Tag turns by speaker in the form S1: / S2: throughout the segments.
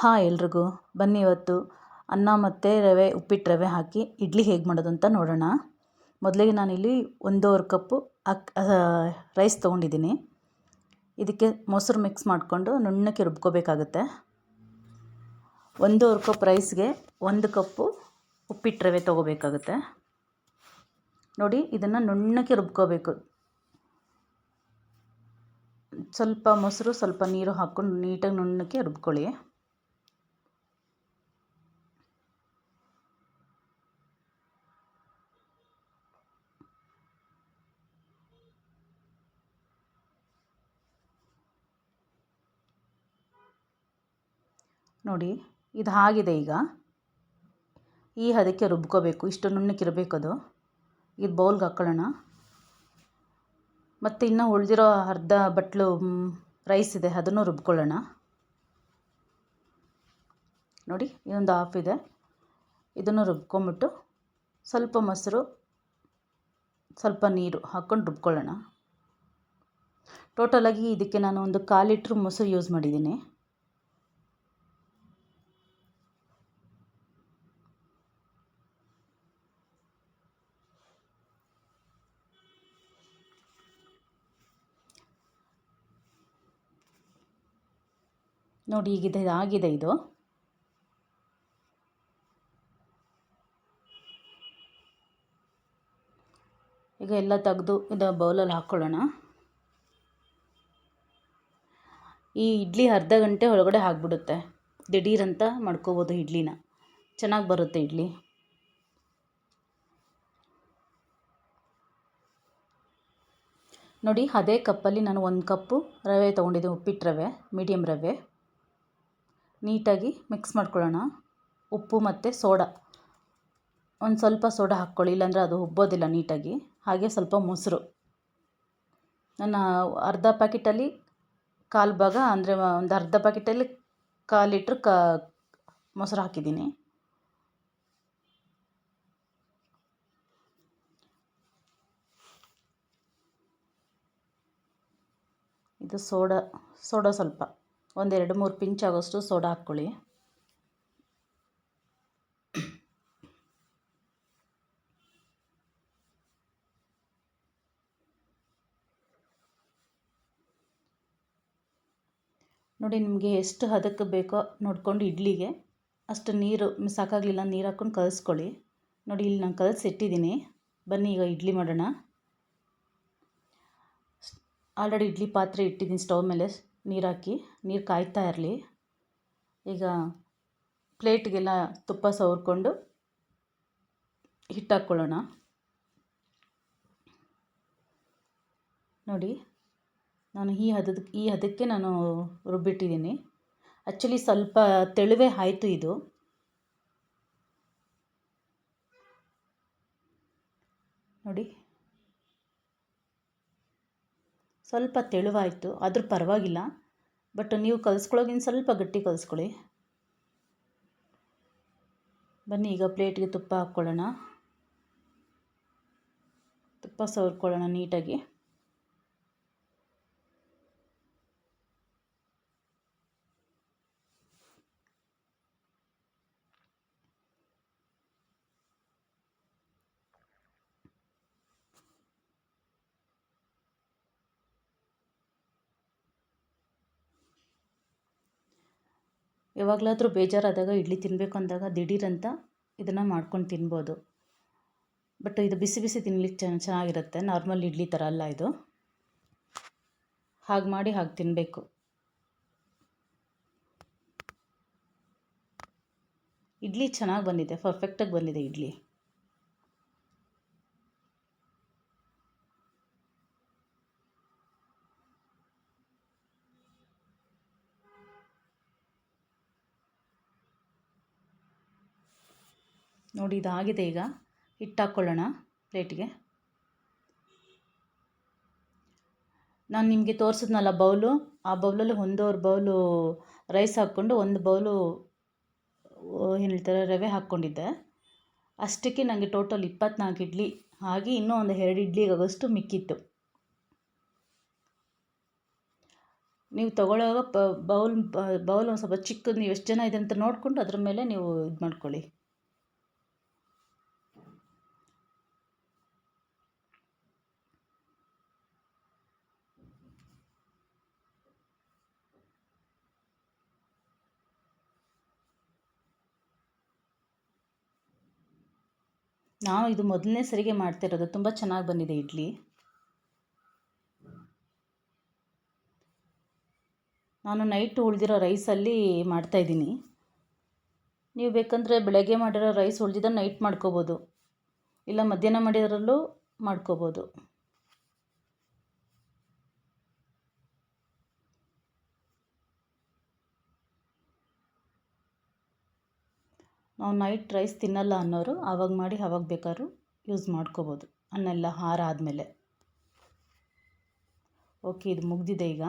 S1: Hi ಎಲ್ರಿಗೂ. ಬನ್ನಿ ಇವತ್ತು ಅನ್ನ ಮತ್ತು ರವೆ ಉಪ್ಪಿಟ್ಟು ರವೆ ಹಾಕಿ ಇಡ್ಲಿ ಹೇಗೆ ಮಾಡೋದು ಅಂತ ನೋಡೋಣ. ಮೊದಲಿಗೆ ನಾನಿಲ್ಲಿ ಒಂದೂವರೆ ಕಪ್ಪು ಅಕ್ ರೈಸ್ ತೊಗೊಂಡಿದ್ದೀನಿ. ಇದಕ್ಕೆ ಮೊಸರು ಮಿಕ್ಸ್ ಮಾಡಿಕೊಂಡು ನುಣ್ಣಕ್ಕೆ ರುಬ್ಕೋಬೇಕಾಗುತ್ತೆ. ಒಂದೂವರೆ ಕಪ್ ರೈಸ್ಗೆ ಒಂದು ಕಪ್ಪು ಉಪ್ಪಿಟ್ಟು ರವೆ ತೊಗೋಬೇಕಾಗುತ್ತೆ. ನೋಡಿ, ಇದನ್ನು ನುಣ್ಣಕ್ಕೆ ರುಬ್ಕೋಬೇಕು. ಸ್ವಲ್ಪ ಮೊಸರು, ಸ್ವಲ್ಪ ನೀರು ಹಾಕ್ಕೊಂಡು ನೀಟಾಗಿ ನುಣ್ಣಕ್ಕೆ ರುಬ್ಕೊಳ್ಳಿ. ನೋಡಿ, ಇದು ಆಗಿದೆ ಈಗ. ಈ ಹದಕ್ಕೆ ರುಬ್ಕೋಬೇಕು ಇಷ್ಟು ನುಣ್ಣಕ್ಕಿರಬೇಕು ಅದು. ಇದು ಬೌಲ್ಗೆ ಹಾಕ್ಕೊಳ್ಳೋಣ ಮತ್ತು ಇನ್ನು ಉಳಿದಿರೋ ಅರ್ಧ ಬಟ್ಲು ರೈಸ್ ಇದೆ, ಅದನ್ನು ರುಬ್ಕೊಳ್ಳೋಣ. ನೋಡಿ, ಇದೊಂದು ಆಫ್ ಇದೆ. ಇದನ್ನು ರುಬ್ಕೊಂಬಿಟ್ಟು ಸ್ವಲ್ಪ ಮೊಸರು, ಸ್ವಲ್ಪ ನೀರು ಹಾಕ್ಕೊಂಡು ರುಬ್ಕೊಳ್ಳೋಣ. ಟೋಟಲಾಗಿ ಇದಕ್ಕೆ ನಾನು ಒಂದು ಕಾಲು ಲೀಟ್ರ್ ಮೊಸರು ಯೂಸ್ ಮಾಡಿದ್ದೀನಿ. ನೋಡಿ ಈಗ ಇದು ಆಗಿದೆ ಇದು. ಈಗ ಎಲ್ಲ ತೆಗೆದು ಇದು ಬೌಲಲ್ಲಿ ಹಾಕ್ಕೊಳ್ಳೋಣ ಈ ಇಡ್ಲಿ ಅರ್ಧ ಗಂಟೆ ಒಳಗಡೆ ಆಗಿಬಿಡುತ್ತೆ. ದಿಢೀರಂತ ಮಾಡ್ಕೋಬೋದು ಇಡ್ಲಿನ. ಚೆನ್ನಾಗಿ ಬರುತ್ತೆ ಇಡ್ಲಿ. ನೋಡಿ, ಅದೇ ಕಪ್ಪಲ್ಲಿ ನಾನು ಒಂದು ಕಪ್ಪು ರವೆ ತೊಗೊಂಡಿದ್ದೆ ಉಪ್ಪಿಟ್ಟು ರವೆ ಮೀಡಿಯಮ್ ರವೆ. ನೀಟಾಗಿ ಮಿಕ್ಸ್ ಮಾಡ್ಕೊಳ್ಳೋಣ. ಉಪ್ಪು ಮತ್ತು ಸೋಡಾ. ಒಂದು ಸ್ವಲ್ಪ ಸೋಡಾ ಹಾಕ್ಕೊಳ್ಳಿ, ಇಲ್ಲಾಂದರೆ ಅದು ಉಬ್ಬೋದಿಲ್ಲ ನೀಟಾಗಿ. ಹಾಗೆ ಸ್ವಲ್ಪ ಮೊಸರು. ನನ್ನ ಅರ್ಧ ಪ್ಯಾಕೆಟಲ್ಲಿ ಕಾಲು ಭಾಗ, ಅಂದರೆ ಒಂದು ಅರ್ಧ ಪ್ಯಾಕೆಟಲ್ಲಿ ಕಾಲು ಲೀಟ್ರ್ ಕ ಮೊಸರು ಹಾಕಿದ್ದೀನಿ. ಇದು ಸೋಡಾ ಸೋಡಾ ಸ್ವಲ್ಪ. ಒಂದು ಎರಡು ಮೂರು ಪಿಂಚ್ ಆಗೋಷ್ಟು ಸೋಡಾ ಹಾಕ್ಕೊಳ್ಳಿ. ನೋಡಿ ನಿಮಗೆ ಎಷ್ಟು ಹದಕ್ಕೆ ಬೇಕೋ ನೋಡಿಕೊಂಡು ಇಡ್ಲಿಗೆ ಅಷ್ಟು ನೀರು ಸಾಕಾಗಲಿಲ್ಲ ನೀರು ಹಾಕ್ಕೊಂಡು ಕಲಿಸ್ಕೊಳ್ಳಿ. ನೋಡಿ ಇಲ್ಲಿ ನಾನು ಕಲಸಿಟ್ಟಿದ್ದೀನಿ ಬನ್ನಿ ಈಗ ಇಡ್ಲಿ ಮಾಡೋಣ. ಆಲ್ರೆಡಿ ಇಡ್ಲಿ ಪಾತ್ರೆ ಇಟ್ಟಿದ್ದೀನಿ ಸ್ಟವ್ ಮೇಲೆ. ನೀರು ಹಾಕಿ ನೀರು ಕಾಯ್ತಾ ಇರಲಿ. ಈಗ ಪ್ಲೇಟ್ಗೆಲ್ಲ ತುಪ್ಪ ಸವರ್ಕೊಂಡು ಹಿಟ್ಟು ಹಾಕ್ಕೊಳ್ಳೋಣ ನೋಡಿ, ನಾನು ಈ ಹದದ, ಈ ಹದಕ್ಕೆ ನಾನು ರುಬ್ಬಿಟ್ಟಿದ್ದೀನಿ. ಆ್ಯಕ್ಚುಲಿ ಸ್ವಲ್ಪ ತೆಳುವೆ ಆಯಿತು ಇದು ನೋಡಿ ಸ್ವಲ್ಪ ತೆಳುವಾಯಿತು. ಆದರೂ ಪರವಾಗಿಲ್ಲ. ಬಟ್ ನೀವು ಕಲಿಸ್ಕೊಳ್ಳೋಗಿನ ಸ್ವಲ್ಪ ಗಟ್ಟಿ ಕಲಿಸ್ಕೊಳ್ಳಿ. ಬನ್ನಿ, ಈಗ ಪ್ಲೇಟ್ಗೆ ತುಪ್ಪ ಹಾಕ್ಕೊಳ್ಳೋಣ. ತುಪ್ಪ ಸವರ್ಕೊಳ್ಳೋಣ ನೀಟಾಗಿ. ಯಾವಾಗಲಾದರೂ ಬೇಜಾರಾದಾಗ ಇಡ್ಲಿ ತಿನ್ನಬೇಕು ಅಂದಾಗ ದಿಢೀರಂತ ಇದನ್ನು ಮಾಡ್ಕೊಂಡು ತಿನ್ಬೋದು. ಬಟ್ ಇದು ಬಿಸಿ ಬಿಸಿ ತಿನ್ಲಿಕ್ಕೆ ಚೆನ್ನ ಚೆನ್ನಾಗಿರುತ್ತೆ. ನಾರ್ಮಲ್ ಇಡ್ಲಿ ಥರ ಅಲ್ಲ ಇದು. ಹಾಗೆ ಮಾಡಿ ಹಾಗೆ ತಿನ್ನಬೇಕು ಇಡ್ಲಿ ಚೆನ್ನಾಗಿ ಬಂದಿದೆ. ಪರ್ಫೆಕ್ಟಾಗಿ ಬಂದಿದೆ ಇಡ್ಲಿ. ನೋಡಿ, ಇದಾಗಿದೆ ಈಗ. ಹಿಟ್ಟು ಹಾಕ್ಕೊಳ್ಳೋಣ ಪ್ಲೇಟಿಗೆ. ನಾನು ನಿಮಗೆ ತೋರಿಸಿದ್ನಲ್ಲ ಬೌಲು? ಆ ಬೌಲಲ್ಲಿ ಒಂದೂವರೆ ಬೌಲು ರೈಸ್ ಹಾಕ್ಕೊಂಡು ಒಂದು ಬೌಲು ಏನು ಹೇಳ್ತಾರೆ, ರವೆ ಹಾಕ್ಕೊಂಡಿದ್ದೆ. ಅಷ್ಟಕ್ಕೆ ನನಗೆ ಟೋಟಲ್ ಇಪ್ಪತ್ನಾಲ್ಕು ಇಡ್ಲಿ ಹಾಗೆ ಇನ್ನೂ ಒಂದು ಎರಡು ಇಡ್ಲಿಗಾಗೋಷ್ಟು ಮಿಕ್ಕಿತ್ತು. ನೀವು ತೊಗೊಳ್ಳೋವಾಗ ಬೌಲ್ ಬೌಲ್ ಒಂದು ಸ್ವಲ್ಪ ಚಿಕ್ಕದು, ನೀವು ಎಷ್ಟು ಜನ ಇದೆ ಅಂತ ನೋಡಿಕೊಂಡು ಅದ್ರ ಮೇಲೆ ನೀವು ಇದು ಮಾಡ್ಕೊಳ್ಳಿ ನಾವು ಇದು ಮೊದಲನೇ ಸರಿಗೆ ಮಾಡ್ತಿರೋದು. ತುಂಬ ಚೆನ್ನಾಗಿ ಬಂದಿದೆ ಇಡ್ಲಿ. ನಾನು ನೈಟ್ ಉಳಿದಿರೋ ರೈಸಲ್ಲಿ ಮಾಡ್ತಾಯಿದ್ದೀನಿ ನೀವು ಬೇಕಂದರೆ ಬೆಳಗ್ಗೆ ಮಾಡಿರೋ ರೈಸ್ ಉಳಿದಿದ್ದ ನೈಟ್ ಮಾಡ್ಕೋಬೋದು. ಇಲ್ಲ ಮಧ್ಯಾಹ್ನ ಮಾಡಿರೋಲ್ಲೂ ಮಾಡ್ಕೋಬೋದು. ನಾವು ನೈಟ್ ರೈಸ್ ತಿನ್ನಲ್ಲ ಅನ್ನೋರು ಆವಾಗ ಮಾಡಿ ಆವಾಗ ಬೇಕಾದ್ರೂ ಯೂಸ್ ಮಾಡ್ಕೋಬೋದು. ಅನ್ನೆಲ್ಲ ಹಾರ ಆದಮೇಲೆ. ಓಕೆ, ಇದು ಮುಗಿದಿದೆ ಈಗ.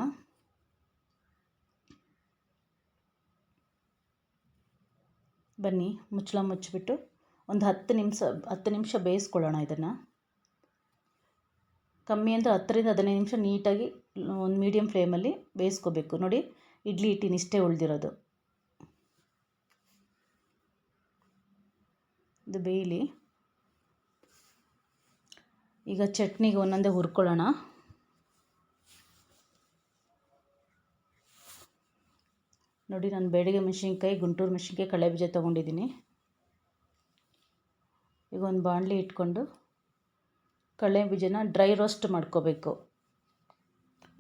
S1: ಬನ್ನಿ, ಮುಚ್ಚಳ ಮುಚ್ಚಿಬಿಟ್ಟು ಒಂದು ಹತ್ತು ನಿಮಿಷ ಹತ್ತು ನಿಮಿಷ ಬೇಯಿಸ್ಕೊಳ್ಳೋಣ ಇದನ್ನು. ಕಮ್ಮಿ ಅಂದರೆ ಹತ್ತರಿಂದ ಹದಿನೈದು ನಿಮಿಷ ನೀಟಾಗಿ ಒಂದು ಮೀಡಿಯಮ್ ಫ್ಲೇಮಲ್ಲಿ ಬೇಯಿಸ್ಕೋಬೇಕು. ನೋಡಿ, ಇಡ್ಲಿ ಹಿಟ್ಟಿನ ಇಷ್ಟೇ ಉಳಿದಿರೋದು. ಇದು ಬೇಯಲಿ. ಈಗ ಚಟ್ನಿಗೆ ಒಂದೊಂದೇ ಹುರ್ಕೊಳ್ಳೋಣ. ನೋಡಿ, ನಾನು ಬೆಳಗ್ಗೆ ಮೆಣಸಿನ್ಕಾಯಿ, ಗುಂಟೂರು ಮೆಣಸಿನ್ಕಾಯಿ ಕಳೆ ಬೀಜ ತೊಗೊಂಡಿದ್ದೀನಿ. ಈಗ ಒಂದು ಬಾಣಲಿ ಇಟ್ಕೊಂಡು ಕಳೆ ಬೀಜನ ಡ್ರೈ ರೋಸ್ಟ್ ಮಾಡ್ಕೋಬೇಕು.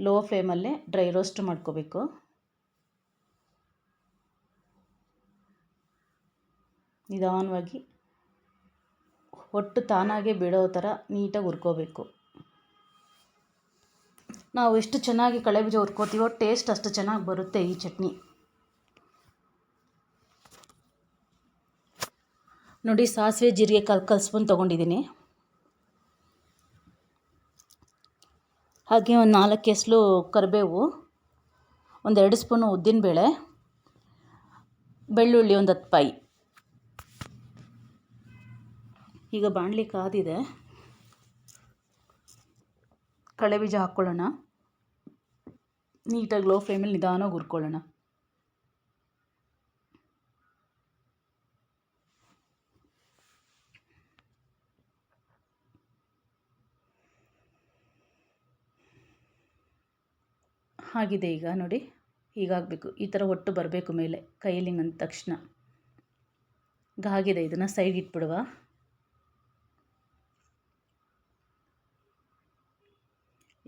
S1: ಲೋ ಫ್ಲೇಮಲ್ಲೇ ಡ್ರೈ ರೋಸ್ಟ್ ಮಾಡ್ಕೋಬೇಕು. ನಿಧಾನವಾಗಿ ಒಟ್ಟು ತಾನಾಗೆ ಬಿಡೋ ಥರ ನೀಟಾಗಿ ಹುರ್ಕೋಬೇಕು. ನಾವು ಎಷ್ಟು ಚೆನ್ನಾಗಿ ಕಳೆ ಬೀಜ ಹುರ್ಕೋತೀವೋ ಟೇಸ್ಟ್ ಅಷ್ಟು ಚೆನ್ನಾಗಿ ಬರುತ್ತೆ ಈ ಚಟ್ನಿ. ನೋಡಿ ಸಾಸಿವೆ, ಜೀರಿಗೆ ಕಲ್ ಸ್ಪೂನ್ ತೊಗೊಂಡಿದ್ದೀನಿ. ಹಾಗೆ ಒಂದು ನಾಲ್ಕು ಎಸಲು ಕರಿಬೇವು ಒಂದೆರಡು ಸ್ಪೂನು ಉದ್ದಿನಬೇಳೆ, ಬೆಳ್ಳುಳ್ಳಿ ಒಂದು ಹತ್ತು ಪಾಯಿ. ಈಗ ಬಾಣಲಿ ಕಾದಿದೆ. ಕಳೆ ಬೀಜ ಹಾಕ್ಕೊಳ್ಳೋಣ. ನೀಟಾಗಿ ಲೋ ಫ್ಲೇಮಲ್ಲಿ ನಿಧಾನವಾಗಿ ಹುರ್ಕೊಳ್ಳೋಣ. ಆಗಿದೆ ಈಗ ನೋಡಿ ಹೀಗಾಗಬೇಕು ಈ ಥರ ಒಟ್ಟು ಬರಬೇಕು ಮೇಲೆ, ಕೈಯಲ್ಲಿ ಅಂದ ತಕ್ಷಣ. ಈಗ ಆಗಿದೆ ಇದನ್ನು ಸೈಡ್ ಇಟ್ಬಿಡುವ.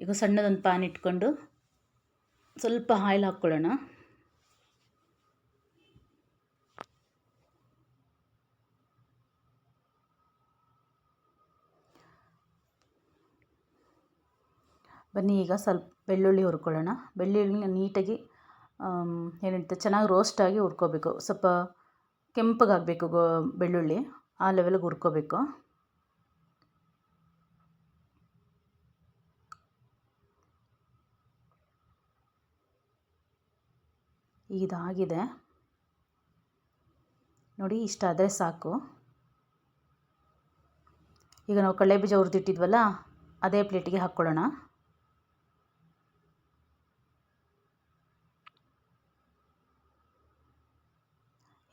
S1: ಈಗ ಸಣ್ಣದೊಂದು ಪ್ಯಾನ್ ಇಟ್ಕೊಂಡು ಸ್ವಲ್ಪ ಆಯಿಲ್ ಹಾಕ್ಕೊಳ್ಳೋಣ. ಬನ್ನಿ, ಈಗ ಸ್ವಲ್ಪ ಬೆಳ್ಳುಳ್ಳಿ ಹುರ್ಕೊಳ್ಳೋಣ. ಬೆಳ್ಳುಳ್ಳಿನ ನೀಟಾಗಿ ಏನಿರುತ್ತೆ, ಚೆನ್ನಾಗಿ ರೋಸ್ಟಾಗಿ ಹುರ್ಕೋಬೇಕು. ಸ್ವಲ್ಪ ಕೆಂಪಗಾಗಬೇಕು ಗೋ, ಬೆಳ್ಳುಳ್ಳಿ. ಆ ಲೆವೆಲ್ಗೆ ಹುರ್ಕೋಬೇಕು. ಇದಾಗಿದೆ. ನೋಡಿ ಇಷ್ಟಾದರೆ ಸಾಕು. ಈಗ ನಾವು ಕಡಲೆ ಬೀಜ ಹುರಿದಿಟ್ಟಿದ್ವಲ್ಲ, ಅದೇ ಪ್ಲೇಟಿಗೆ ಹಾಕ್ಕೊಳ್ಳೋಣ.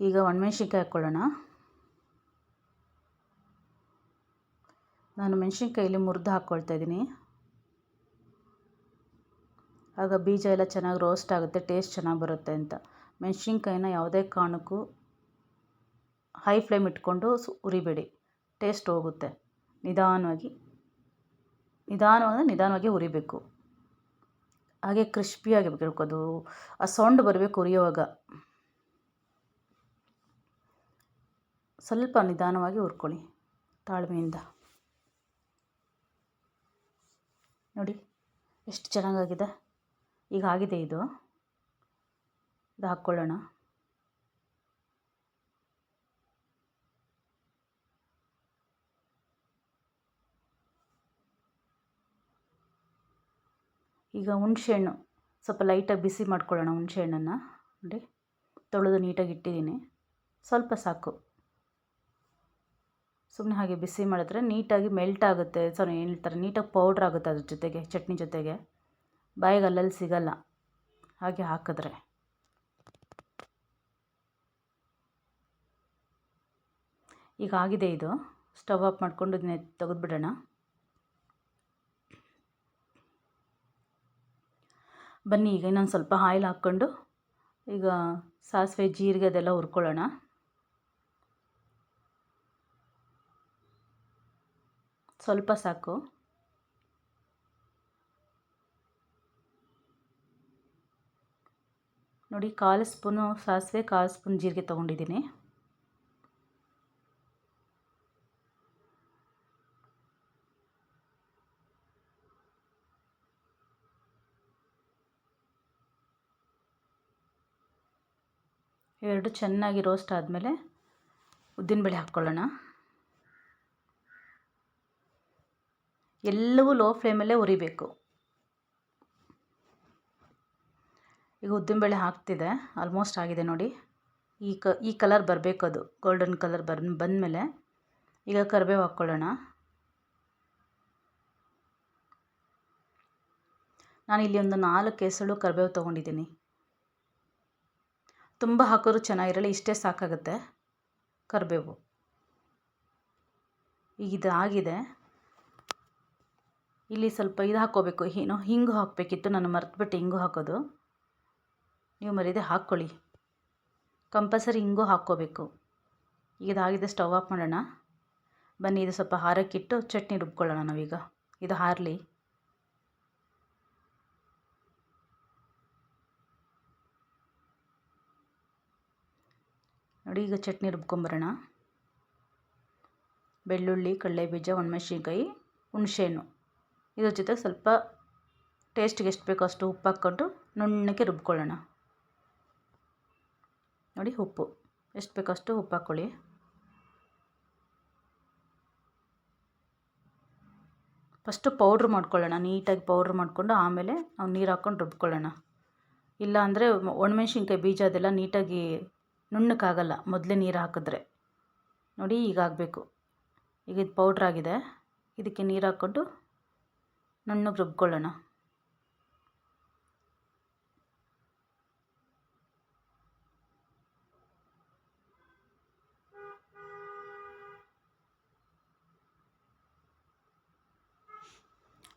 S1: ಈಗ ಒಣಮೆಣ್ಸಿನ್ಕಾಯಿ ಹಾಕ್ಕೊಳ್ಳೋಣ. ನಾನು ಮೆಣಸಿನ್ಕಾಯಲ್ಲಿ ಮುರಿದು ಹಾಕ್ಕೊಳ್ತಾ ಇದ್ದೀನಿ. ಆಗ ಬೀಜ ಎಲ್ಲ ಚೆನ್ನಾಗಿ ರೋಸ್ಟ್ ಆಗುತ್ತೆ ಟೇಸ್ಟ್ ಚೆನ್ನಾಗಿ ಬರುತ್ತೆ ಅಂತ. ಮೆಣಸಿನ್ಕಾಯಿನ ಯಾವುದೇ ಕಾರಣಕ್ಕೂ ಹೈ ಫ್ಲೇಮ್ ಇಟ್ಕೊಂಡು ಸು, ಉರಿಬೇಡಿ. ಟೇಸ್ಟ್ ಹೋಗುತ್ತೆ. ನಿಧಾನವಾಗಿ ನಿಧಾನವಾಗಿ ನಿಧಾನವಾಗಿ ಉರಿಬೇಕು. ಹಾಗೆ ಕ್ರಿಸ್ಪಿಯಾಗಿರ್ಬೇಕು ಅದು. ಆ ಸೌಂಡ್ ಬರಬೇಕು ಉರಿಯುವಾಗ. ಸ್ವಲ್ಪ ನಿಧಾನವಾಗಿ ಹುರ್ಕೊಳ್ಳಿ ತಾಳ್ಮೆಯಿಂದ. ನೋಡಿ, ಎಷ್ಟು ಚೆನ್ನಾಗಾಗಿದೆ. ಈಗ ಆಗಿದೆ ಇದು. ಇದು ಹಾಕ್ಕೊಳ್ಳೋಣ. ಈಗ ಹುಣಸೆಹಣ್ಣು. ಸ್ವಲ್ಪ ಲೈಟಾಗಿ ಬಿಸಿ ಮಾಡ್ಕೊಳ್ಳೋಣ ಹುಣಸೆಹಣ್ಣನ್ನು. ನೋಡಿ, ತೊಳೆದು ನೀಟಾಗಿ ಇಟ್ಟಿದ್ದೀನಿ. ಸ್ವಲ್ಪ ಸಾಕು. ಸುಮ್ಮನೆ ಹಾಗೆ ಬಿಸಿ ಮಾಡಿದ್ರೆ ನೀಟಾಗಿ ಮೆಲ್ಟ್ ಆಗುತ್ತೆ. ಏನು ಹೇಳ್ತಾರೆ? ನೀಟಾಗಿ ಪೌಡ್ರ್ ಆಗುತ್ತೆ ಅದ್ರ ಜೊತೆಗೆ, ಚಟ್ನಿ ಜೊತೆಗೆ. ಬಾಯಿಗೆ ಅಲ್ಲಲ್ಲಿ ಸಿಗಲ್ಲ. ಹಾಗೆ ಹಾಕಿದ್ರೆ. ಈಗ ಆಗಿದೆ ಇದು. ಸ್ಟವ್ ಆಫ್ ಮಾಡಿಕೊಂಡು ಇದನ್ನ ತೆಗೆದುಬಿಡೋಣ. ಬನ್ನಿ, ಈಗ ಇನ್ನೊಂದು ಸ್ವಲ್ಪ ಆಯಿಲ್ ಹಾಕ್ಕೊಂಡು ಈಗ ಸಾಸಿವೆ, ಜೀರಿಗೆ ಅದೆಲ್ಲ ಹುರ್ಕೊಳ್ಳೋಣ. ಸ್ವಲ್ಪ ಸಾಕು. ನೋಡಿ, ಕಾಲು ಸ್ಪೂನು ಸಾಸಿವೆ, ಕಾಲು ಸ್ಪೂನ್ ಜೀರಿಗೆ ತೊಗೊಂಡಿದ್ದೀನಿ. ಎರಡು ಚೆನ್ನಾಗಿ ರೋಸ್ಟ್ ಆದಮೇಲೆ ಉದ್ದಿನಬೇಳೆ ಹಾಕ್ಕೊಳ್ಳೋಣ. ಎಲ್ಲವೂ ಲೋ ಫ್ಲೇಮಲ್ಲೇ ಹುರಿಬೇಕು. ಈಗ ಉದ್ದಿನಬೇಳೆ ಹಾಕ್ತಿದೆ ಆಲ್ಮೋಸ್ಟ್ ಆಗಿದೆ ನೋಡಿ. ಈ ಕ, ಈ ಕಲರ್ ಬರಬೇಕು ಅದು. ಗೋಲ್ಡನ್ ಕಲರ್ ಬರ್, ಬಂದಮೇಲೆ ಈಗ ಕರಿಬೇವು ಹಾಕ್ಕೊಳ್ಳೋಣ. ಇಲ್ಲಿ ಒಂದು ನಾಲ್ಕು ಎಸಳು ಕರಿಬೇವು ತೊಗೊಂಡಿದ್ದೀನಿ. ತುಂಬ ಹಾಕೋರು ಚೆನ್ನಾಗಿರಲ್ಲ, ಇಷ್ಟೇ ಸಾಕಾಗುತ್ತೆ ಕರಿಬೇವು. ಈಗ ಇದು ಆಗಿದೆ. ಇಲ್ಲಿ ಸ್ವಲ್ಪ ಇದು ಹಾಕ್ಕೋಬೇಕು. ಏನು ಹಿಂಗು ಹಾಕಬೇಕಿತ್ತು, ನಾನು ಮರ್ತುಬಿಟ್ಟು ಹಿಂಗು ಹಾಕೋದು. ನೀವು ಮರೀದೆ ಹಾಕ್ಕೊಳ್ಳಿ. ಕಂಪಲ್ಸರಿ ಹಿಂಗೂ ಹಾಕ್ಕೋಬೇಕು. ಈಗ ಇದಾಗಿದೆ ಸ್ಟವ್ ಆಫ್ ಮಾಡೋಣ. ಬನ್ನಿ, ಇದು ಸ್ವಲ್ಪ ಹಾರಕ್ಕಿಟ್ಟು ಚಟ್ನಿ ರುಬ್ಕೊಳ್ಳೋಣ ನಾವೀಗ. ಇದು ಹಾರಲಿ. ನೋಡಿ, ಈಗ ಚಟ್ನಿ ರುಬ್ಕೊಂಬರೋಣ. ಬೆಳ್ಳುಳ್ಳಿ, ಕಡಲೆಬೀಜ, ಒಣಮೆಣ್ಸಿನ್ಕಾಯಿ, ಹುಣಸೆಹಣ್ಣು. ಇದ್ರ ಜೊತೆಗೆ ಸ್ವಲ್ಪ ಟೇಸ್ಟ್ಗೆ ಎಷ್ಟು ಬೇಕೋ ಅಷ್ಟು ಉಪ್ಪು ಹಾಕ್ಕೊಂಡು ನುಣ್ಣಗೆ ರುಬ್ಕೊಳ್ಳೋಣ. ನೋಡಿ ಉಪ್ಪು. ಎಷ್ಟು ಬೇಕೋ ಅಷ್ಟು ಉಪ್ಪು ಹಾಕ್ಕೊಳ್ಳಿ. ಫಸ್ಟು ಪೌಡ್ರ್ ಮಾಡ್ಕೊಳ್ಳೋಣ, ನೀಟಾಗಿ ಪೌಡ್ರ್ ಮಾಡಿಕೊಂಡು ಆಮೇಲೆ ನಾವು ನೀರು ಹಾಕ್ಕೊಂಡು ರುಬ್ಕೊಳ್ಳೋಣ. ಇಲ್ಲ ಅಂದರೆ ಒಣಮೆಣ್ಸಿನ್ಕಾಯಿ ಬೀಜ ಅದೆಲ್ಲ ನೀಟಾಗಿ ನುಣ್ಣಕ್ಕಾಗಲ್ಲ ಮೊದಲೇ ನೀರು ಹಾಕಿದ್ರೆ. ನೋಡಿ ಈಗ ಆಗಬೇಕು. ಈಗ ಇದು ಪೌಡ್ರ್ ಆಗಿದೆ. ಇದಕ್ಕೆ ನೀರು ಹಾಕ್ಕೊಂಡು ನುಣ್ಣಗೆ ರುಬ್ಕೊಳ್ಳೋಣ.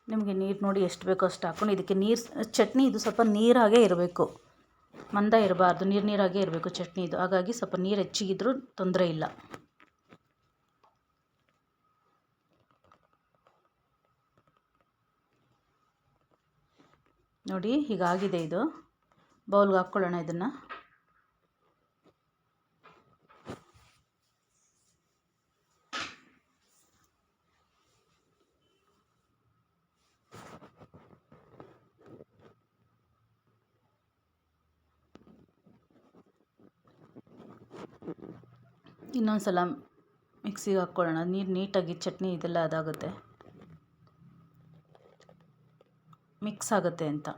S1: ನಿಮಗೆ ನೀರು ನೋಡಿ ಎಷ್ಟು ಬೇಕೋ ಅಷ್ಟು ಹಾಕ್ಕೊಂಡು ಇದಕ್ಕೆ ನೀರು ಚಟ್ನಿ ಇದು ಸ್ವಲ್ಪ ನೀರಾಗೇ ಇರಬೇಕು. ಮಂದ ಇರಬಾರ್ದು, ನೀರು ನೀರಾಗೇ ಇರಬೇಕು ಚಟ್ನಿ ಇದು. ಹಾಗಾಗಿ ಸ್ವಲ್ಪ ನೀರು ಹೆಚ್ಚಿಗಿದ್ರೂ ತೊಂದರೆ ಇಲ್ಲ. ನೋಡಿ, ಹೀಗಾಗಿದೆ ಇದು. ಬೌಲ್ಗೆ ಹಾಕ್ಕೊಳ್ಳೋಣ ಇದನ್ನು. ಇನ್ನೊಂದು ಸಲ ಮಿಕ್ಸಿಗೆ ಹಾಕ್ಕೊಳ್ಳೋಣ. ನೀರು ನೀಟಾಗಿ ಚಟ್ನಿ ಇದೆಲ್ಲ ಅದಾಗುತ್ತೆ. ಮಿಕ್ಸ್ ಆಗುತ್ತೆ ಅಂತ.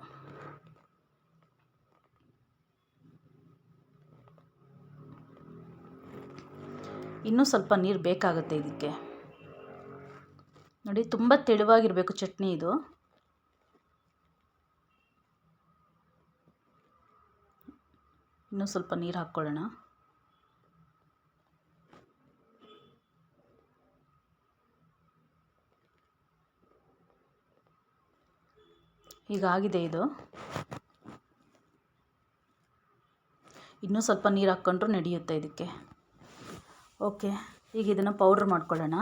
S1: ಇನ್ನೂ ಸ್ವಲ್ಪ ನೀರು ಬೇಕಾಗುತ್ತೆ ಇದಕ್ಕೆ. ನೋಡಿ, ತುಂಬ ತೆಳುವಾಗಿರಬೇಕು ಚಟ್ನಿ ಇದು. ಇನ್ನೂ ಸ್ವಲ್ಪ ನೀರು ಹಾಕ್ಕೊಳ್ಳೋಣ. ಹೀಗಾಗಿದೆ ಇದು. ಇನ್ನೂ ಸ್ವಲ್ಪ ನೀರು ಹಾಕ್ಕೊಂಡ್ರೂ ನಡೆಯುತ್ತೆ ಇದಕ್ಕೆ. ಓಕೆ, ಈಗ ಇದನ್ನು ಪೌಡ್ರ್ ಮಾಡ್ಕೊಳ್ಳೋಣ.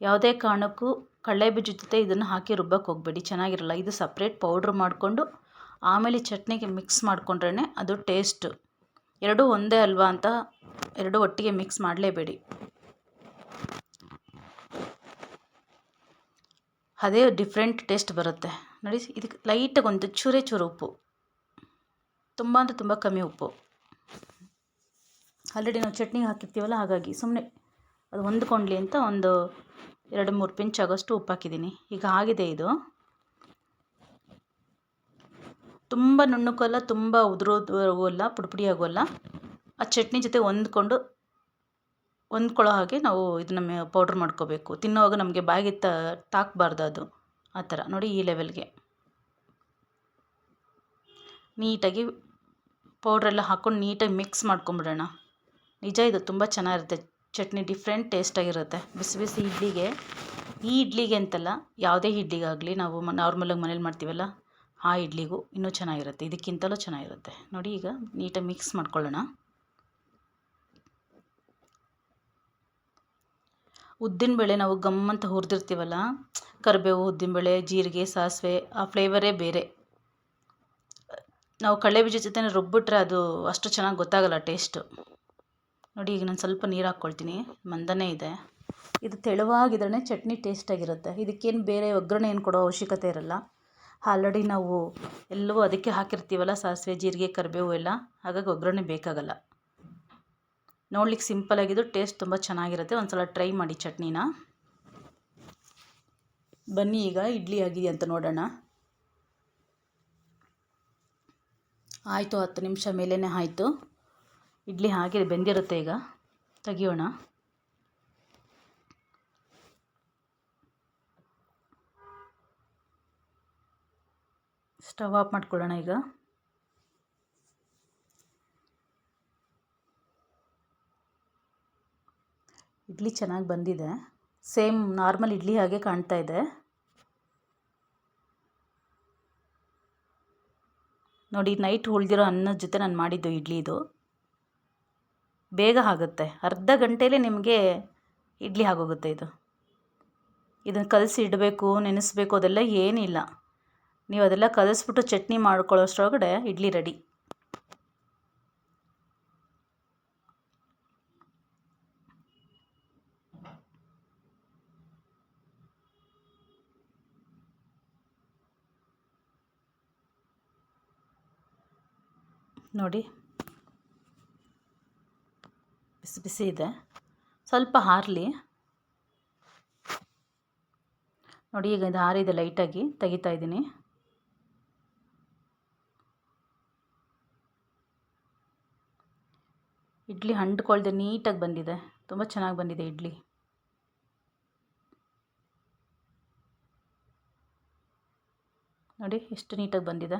S1: ಯಾವುದೇ ಕಾರಣಕ್ಕೂ ಕಡಲೆಬೀಜ ಜೊತೆ ಇದನ್ನು ಹಾಕಿ ರುಬ್ಬಕ್ಕೆ ಹೋಗಬೇಡಿ, ಚೆನ್ನಾಗಿರಲ್ಲ. ಇದು ಸಪ್ರೇಟ್ ಪೌಡ್ರ್ ಮಾಡಿಕೊಂಡು ಆಮೇಲೆ ಚಟ್ನಿಗೆ ಮಿಕ್ಸ್ ಮಾಡಿಕೊಂಡ್ರೇ ಅದು ಟೇಸ್ಟು ಎರಡೂ ಒಂದೇ ಅಲ್ವಾ ಅಂತ ಎರಡೂ ಒಟ್ಟಿಗೆ ಮಿಕ್ಸ್ ಮಾಡಲೇಬೇಡಿ. ಅದೇ ಡಿಫ್ರೆಂಟ್ ಟೇಸ್ಟ್ ಬರುತ್ತೆ. ನೋಡಿ ಇದಕ್ಕೆ ಲೈಟಾಗಿ ಒಂದು ಚೂರೇ ಚೂರು ಉಪ್ಪು. ತುಂಬ ಅಂದರೆ ತುಂಬ ಕಮ್ಮಿ ಉಪ್ಪು. ಆಲ್ರೆಡಿ ನಾವು ಚಟ್ನಿಗೆ ಹಾಕಿರ್ತೀವಲ್ಲ, ಹಾಗಾಗಿ ಸುಮ್ಮನೆ ಅದು ಹೊಂದ್ಕೊಂಡ್ಲಿ ಅಂತ ಒಂದು ಎರಡು ಮೂರು ಪಿಂಚ್ ಆಗೋಷ್ಟು ಉಪ್ಪು ಹಾಕಿದ್ದೀನಿ. ಈಗ ಆಗಿದೆ ಇದು. ತುಂಬ ನುಣ್ಣಕ್ಕಲ್ಲ ತುಂಬ ಉದುರೋದು ಆಗೋಲ್ಲ ಪುಡಿ ಪುಡಿ ಆಗೋಲ್ಲ. ಆ ಚಟ್ನಿ ಜೊತೆ ಹೊಂದ್ಕೊಂಡು ಹೊಂದ್ಕೊಳ್ಳೋ ಹಾಗೆ ನಾವು ಇದನ್ನ ಪೌಡ್ರ್ ಮಾಡ್ಕೋಬೇಕು. ತಿನ್ನೋವಾಗ ನಮಗೆ ಬಾಯಿಗೆ ತಾಕಬಾರ್ದು ಅದು. ಆ ಥರ. ನೋಡಿ ಈ ಲೆವೆಲ್ಗೆ ನೀಟಾಗಿ ಪೌಡ್ರೆಲ್ಲ ಹಾಕ್ಕೊಂಡು ನೀಟಾಗಿ ಮಿಕ್ಸ್ ಮಾಡ್ಕೊಂಬಿಡೋಣ. ನಿಜ ಇದು ತುಂಬ ಚೆನ್ನಾಗಿರುತ್ತೆ. ಚಟ್ನಿ ಡಿಫ್ರೆಂಟ್ ಟೇಸ್ಟಾಗಿರುತ್ತೆ ಬಿಸಿ ಬಿಸಿ ಇಡ್ಲಿಗೆ. ಈ ಇಡ್ಲಿಗೆ ಅಂತಲ್ಲ, ಯಾವುದೇ ಇಡ್ಲಿಗಾಗಲಿ ನಾವು ನಾರ್ಮಲಾಗಿ ಮನೇಲಿ ಮಾಡ್ತೀವಲ್ಲ, ಆ ಇಡ್ಲಿಗೂ ಇನ್ನೂ ಚೆನ್ನಾಗಿರುತ್ತೆ. ಇದಕ್ಕಿಂತಲೂ ಚೆನ್ನಾಗಿರುತ್ತೆ. ನೋಡಿ ಈಗ ನೀಟಾಗಿ ಮಿಕ್ಸ್ ಮಾಡ್ಕೊಳ್ಳೋಣ. ಉದ್ದಿನಬೇಳೆ ನಾವು ಗಮ್ ಅಂತ ಹುರಿದಿರ್ತೀವಲ್ಲ, ಕರಿಬೇವು ಉದ್ದಿನಬೇಳೆ ಜೀರಿಗೆ, ಸಾಸಿವೆ, ಆ ಫ್ಲೇವರೇ ಬೇರೆ. ನಾವು ಕಡಲೆ ಬೀಜ ಜೊತೆ ರುಬ್ಬಿಟ್ರೆ ಅದು ಅಷ್ಟು ಚೆನ್ನಾಗಿ ಗೊತ್ತಾಗಲ್ಲ ಟೇಸ್ಟು ನೋಡಿ ಈಗ ನಾನು ಸ್ವಲ್ಪ ನೀರು ಹಾಕ್ಕೊಳ್ತೀನಿ, ಮಂದನೇ ಇದೆ. ಇದು ತೆಳುವಾಗಿದ್ರೆ ಚಟ್ನಿ ಟೇಸ್ಟಾಗಿರುತ್ತೆ ಇದಕ್ಕೇನು ಬೇರೆ ಒಗ್ಗರಣೆ ಏನು ಕೊಡೋ ಅವಶ್ಯಕತೆ ಇರಲ್ಲ. ಆಲ್ರೆಡಿ ನಾವು ಎಲ್ಲವೂ ಅದಕ್ಕೆ ಹಾಕಿರ್ತೀವಲ್ಲ, ಸಾಸಿವೆ, ಜೀರಿಗೆ, ಕರಿಬೇವು ಎಲ್ಲ, ಹಾಗಾಗಿ ಒಗ್ಗರಣೆ ಬೇಕಾಗಲ್ಲ. ನೋಡ್ಲಿಕ್ಕೆ ಸಿಂಪಲ್ ಆಗಿದ್ದು ಟೇಸ್ಟ್ ತುಂಬ ಚೆನ್ನಾಗಿರುತ್ತೆ. ಒಂದು ಸಲ ಟ್ರೈ ಮಾಡಿ ಚಟ್ನಿನ. ಬನ್ನಿ ಈಗ, ಇಡ್ಲಿ ಆಗಿದೆ ಅಂತ ನೋಡೋಣ. ಆಯಿತು, ಹತ್ತು ನಿಮಿಷ ಮೇಲೇ ಆಯಿತು. ಇಡ್ಲಿ ಹಾಗೆ ಬೆಂದಿರುತ್ತೆ ಈಗ. ತೆಗಿಯೋಣ. ಸ್ಟವ್ ಆಫ್ ಮಾಡ್ಕೊಳ್ಳೋಣ ಈಗ. ಇಡ್ಲಿ ಚೆನ್ನಾಗಿ ಬಂದಿದೆ. ಸೇಮ್ ನಾರ್ಮಲ್ ಇಡ್ಲಿ ಹಾಗೆ ಕಾಣ್ತಾ ಇದೆ. ನೋಡಿ, ನೈಟ್ ಉಳಿದಿರೋ ಅನ್ನದ ಜೊತೆ ನಾನು ಮಾಡಿದ್ದು ಇಡ್ಲಿ ಇದು. ಬೇಗ ಆಗುತ್ತೆ. ಅರ್ಧ ಗಂಟೆಯಲ್ಲೇ ನಿಮಗೆ ಇಡ್ಲಿ ಆಗೋಗುತ್ತೆ ಇದು. ಇದನ್ನು ಕಲಸಿ ಇಡಬೇಕು, ನೆನೆಸ್ಬೇಕು ಅದೆಲ್ಲ ಏನಿಲ್ಲ. ನೀವು ಅದೆಲ್ಲ ಕಲಸ್ಬಿಟ್ಟು ಚಟ್ನಿ ಮಾಡ್ಕೊಳ್ಳೋಷ್ಟ್ರೊಳಗಡೆ ಇಡ್ಲಿ ರೆಡಿ ನೋಡಿ. ಬಿಸಿ ಬಿಸಿ ಇದೆ. ಸ್ವಲ್ಪ ಹಾರಲಿ. ನೋಡಿ ಈಗ ಇದು ಹಾರಿದೆ ಲೈಟಾಗಿ ತೆಗಿತಾ ಇದ್ದೀನಿ. ಇಡ್ಲಿ ಹಂಡ್ಕೊಳ್ದೆ, ನೀಟಾಗಿ ಬಂದಿದೆ. ತುಂಬ ಚೆನ್ನಾಗಿ ಬಂದಿದೆ ಇಡ್ಲಿ. ನೋಡಿ ಎಷ್ಟು ನೀಟಾಗಿ ಬಂದಿದೆ.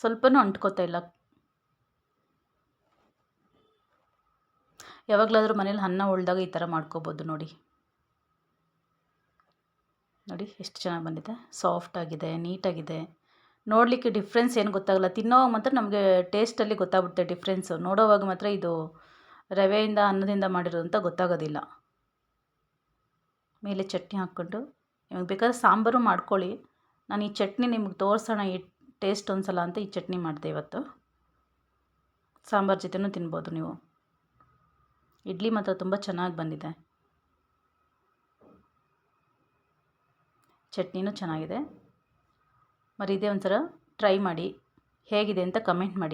S1: ಸ್ವಲ್ಪನೂ ಅಂಟ್ಕೋತಾ ಇಲ್ಲ. ಯಾವಾಗಲಾದರೂ ಮನೇಲಿ ಅನ್ನ ಉಳಿದಾಗ ಈ ಥರ ಮಾಡ್ಕೋಬೋದು ನೋಡಿ. ನೋಡಿ ಎಷ್ಟು ಚೆನ್ನಾಗಿ ಬಂದಿದೆ. ಸಾಫ್ಟಾಗಿದೆ ನೀಟಾಗಿದೆ ನೋಡಲಿಕ್ಕೆ ಡಿಫ್ರೆನ್ಸ್ ಏನು ಗೊತ್ತಾಗಲ್ಲ. ತಿನ್ನೋವಾಗ ಮಾತ್ರ ನಮಗೆ ಟೇಸ್ಟಲ್ಲಿ ಗೊತ್ತಾಗುತ್ತೆ ಡಿಫ್ರೆನ್ಸು ನೋಡೋವಾಗ ಮಾತ್ರ ಇದು ರವೆಯಿಂದ ಅನ್ನದಿಂದ ಮಾಡಿರೋದು ಅಂತ ಗೊತ್ತಾಗೋದಿಲ್ಲ. ಮೇಲೆ ಚಟ್ನಿ ಹಾಕ್ಕೊಂಡು, ನಿಮಗೆ ಬೇಕಾದ್ರೆ ಸಾಂಬಾರು ಮಾಡ್ಕೊಳ್ಳಿ. ನಾನು ಈ ಚಟ್ನಿ ನಿಮಗೆ ತೋರಿಸೋಣ ಈ ಟೇಸ್ಟ್ ಒಂದು ಸಲ ಅಂತ ಈ ಚಟ್ನಿ ಮಾಡಿದೆ ಇವತ್ತು. ಸಾಂಬಾರು ಜೊತೆನೂ ತಿನ್ಬೋದು ನೀವು. ಇಡ್ಲಿ ಮಾತ್ರ ತುಂಬ ಚೆನ್ನಾಗಿ ಬಂದಿದೆ. ಚಟ್ನಿನೂ ಚೆನ್ನಾಗಿದೆ. ಮರಿದೇ ಒಂಥರ ಟ್ರೈ ಮಾಡಿ. ಹೇಗಿದೆ ಅಂತ ಕಮೆಂಟ್ ಮಾಡಿ.